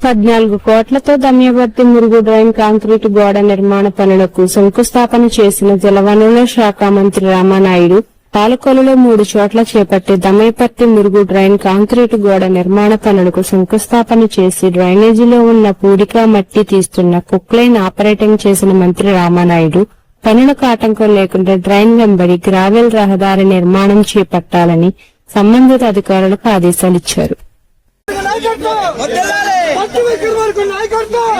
పద్నాలుగు కోట్లతో దమ్యవర్తి మురుగు డ్రైన్ కాంక్రీట్ గోడ నిర్మాణ పనులకు శంకుస్థాపన చేసిన జలవనరుల శాఖ మంత్రి రామానాయుడు పాలకొలలో మూడు చోట్ల చేపట్టే దమయపర్తి మురుగు డ్రైన్ కాంక్రీటు గోడ నిర్మాణ పనులకు శంకుస్థాపన చేసి డ్రైనేజీలో ఉన్న పూడిక మట్టి తీస్తున్న కుక్లైన్ ఆపరేటింగ్ చేసిన మంత్రి రామానాయుడు పనులకు ఆటంకం లేకుండా డ్రైన్ వెంబడి గ్రావెల్ రహదారి నిర్మాణం చేపట్టాలని సంబంధిత అధికారులకు ఆదేశాలిచ్చారు నాయకత్వం! పట్టు విక్రమ వరకు రాబోయే నాయకత్వం!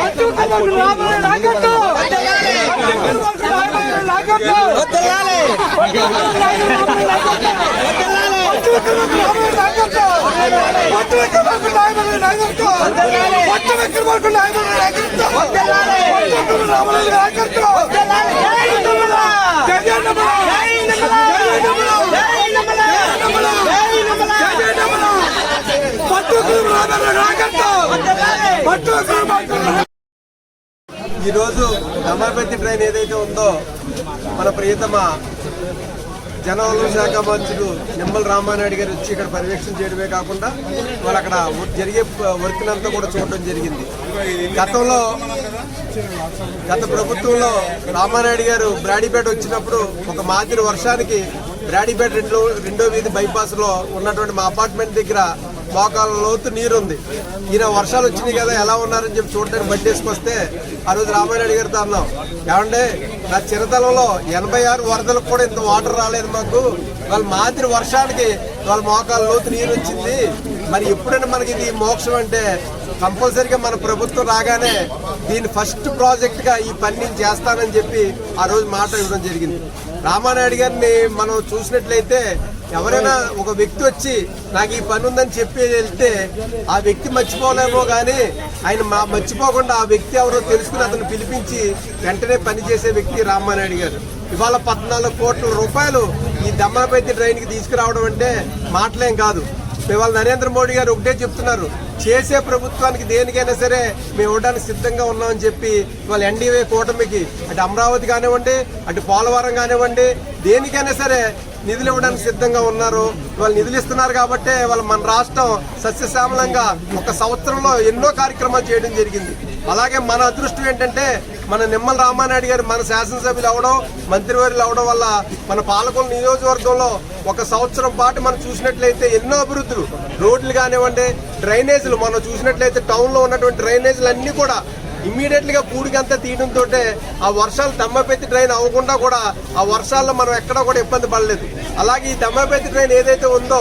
పట్టు విక్రమ వరకు రాబోయే నాయకత్వం! పట్టు విక్రమ వరకు రాబోయే నాయకత్వం! పట్టు విక్రమ వరకు రాబోయే నాయకత్వం! పట్టు విక్రమ వరకు రాబోయే నాయకత్వం! ఈరోజు దమాపతి ట్రైన్ ఏదైతే ఉందో మన ప్రియతమ జనవరుల శాఖ మంత్రులు నిమ్మల రామానాయుడు గారు వచ్చి ఇక్కడ పర్యవేక్షణ చేయడమే కాకుండా వాళ్ళు అక్కడ జరిగే వర్క్ అంతా కూడా చూడడం జరిగింది. గతంలో గత ప్రభుత్వంలో రామానాయుడు గారు బ్రాడీపేట వచ్చినప్పుడు ఒక మాదిరి వర్షానికి బ్రాడీపేట రెండో రెండో వీధి బైపాస్లో ఉన్నటువంటి మా అపార్ట్మెంట్ దగ్గర మోకాల లోతు నీరు ఉంది ఈయన వర్షాలు వచ్చినాయి కదా ఎలా ఉన్నారని చెప్పి చూడడానికి బట్టేసుకొస్తే ఆ రోజు రామానాయుడు గారితో అన్నాం. ఏమంటే నా చిరతలంలో ఎనభై ఆరు వరదలకు కూడా ఇంత వాటర్ రాలేదు మాకు. వాళ్ళ మాదిరి వర్షానికి వాళ్ళ మోకాల లోతు నీరు వచ్చింది. మరి ఎప్పుడైనా మనకి ఇది మోక్షం అంటే కంపల్సరీగా మన ప్రభుత్వం రాగానే దీని ఫస్ట్ ప్రాజెక్ట్గా ఈ పని నేను చేస్తానని చెప్పి ఆ రోజు మాట ఇవ్వడం జరిగింది. రామానాయుడు గారిని మనం చూసినట్లయితే ఎవరైనా ఒక వ్యక్తి వచ్చి నాకు ఈ పని ఉందని చెప్పి వెళ్తే ఆ వ్యక్తి మర్చిపోలేమో కానీ ఆయన మా మర్చిపోకుండా ఆ వ్యక్తి ఎవరో తెలుసుకుని అతను పిలిపించి వెంటనే పని చేసే వ్యక్తి రామానాయుడు గారు. ఇవాళ పద్నాలుగు కోట్ల రూపాయలు ఈ దమ్మలపైతి ట్రైన్కి తీసుకురావడం అంటే మాటలేం కాదు. ఇవాళ నరేంద్ర మోడీ గారు ఒకటే చెప్తున్నారు. చేసే ప్రభుత్వానికి దేనికైనా సరే మేము ఇవ్వడానికి సిద్ధంగా ఉన్నామని చెప్పి ఇవాళ ఎన్డీఏ కూటమికి అటు అమరావతి కానివ్వండి అటు పోలవరం కానివ్వండి దేనికైనా సరే నిధులు ఇవ్వడానికి సిద్ధంగా ఉన్నారు. వాళ్ళు నిధులు ఇస్తున్నారు కాబట్టి వాళ్ళు మన రాష్ట్రం సస్యశ్యామలంగా ఒక సంవత్సరంలో ఎన్నో కార్యక్రమాలు చేయడం జరిగింది. అలాగే మన అదృష్టం ఏంటంటే మన నిమ్మల రామానాయుడు గారు మన శాసనసభ్యులు అవడం మంత్రివర్యులు అవడం వల్ల మన పాలకొల నియోజకవర్గంలో ఒక సంవత్సరం పాటు మనం చూసినట్లయితే ఎన్నో అభివృద్ధులు. రోడ్లు కానివ్వండి డ్రైనేజీలు మనం చూసినట్లయితే టౌన్లో ఉన్నటువంటి డ్రైనేజీలు అన్నీ కూడా ఇమ్మీడియట్గా పూడికంతా తీయడంతో ఆ వర్షాలు దమ్మపెత్తి ట్రైన్ అవ్వకుండా కూడా ఆ వర్షాల్లో మనం ఎక్కడా కూడా ఇబ్బంది పడలేదు. అలాగే ఈ దమ్మపెత్తి ట్రైన్ ఏదైతే ఉందో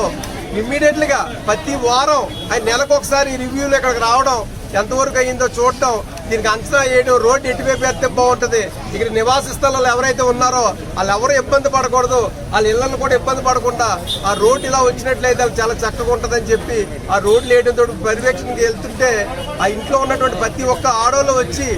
ఇమ్మీడియట్లీగా ప్రతి వారం ఆయన నెలకు ఒకసారి రివ్యూలు ఇక్కడికి రావడం ఎంతవరకు అయ్యిందో చూడటం దీనికి అంచనా వేయడం రోడ్డు ఎటువైపు వేస్తే బాగుంటది. ఇక్కడ నివాస స్థలాలు ఎవరైతే ఉన్నారో వాళ్ళు ఎవరు ఇబ్బంది పడకూడదు. వాళ్ళ ఇళ్ళను కూడా ఇబ్బంది పడకుండా ఆ రోడ్డు ఇలా వచ్చినట్లయితే అది చాలా చక్కగా ఉంటుందని చెప్పి ఆ రోడ్లు వేయడంతో పర్యవేక్షణకి వెళ్తుంటే ఆ ఇంట్లో ఉన్నటువంటి ప్రతి ఒక్క ఆడోళ్ళు వచ్చి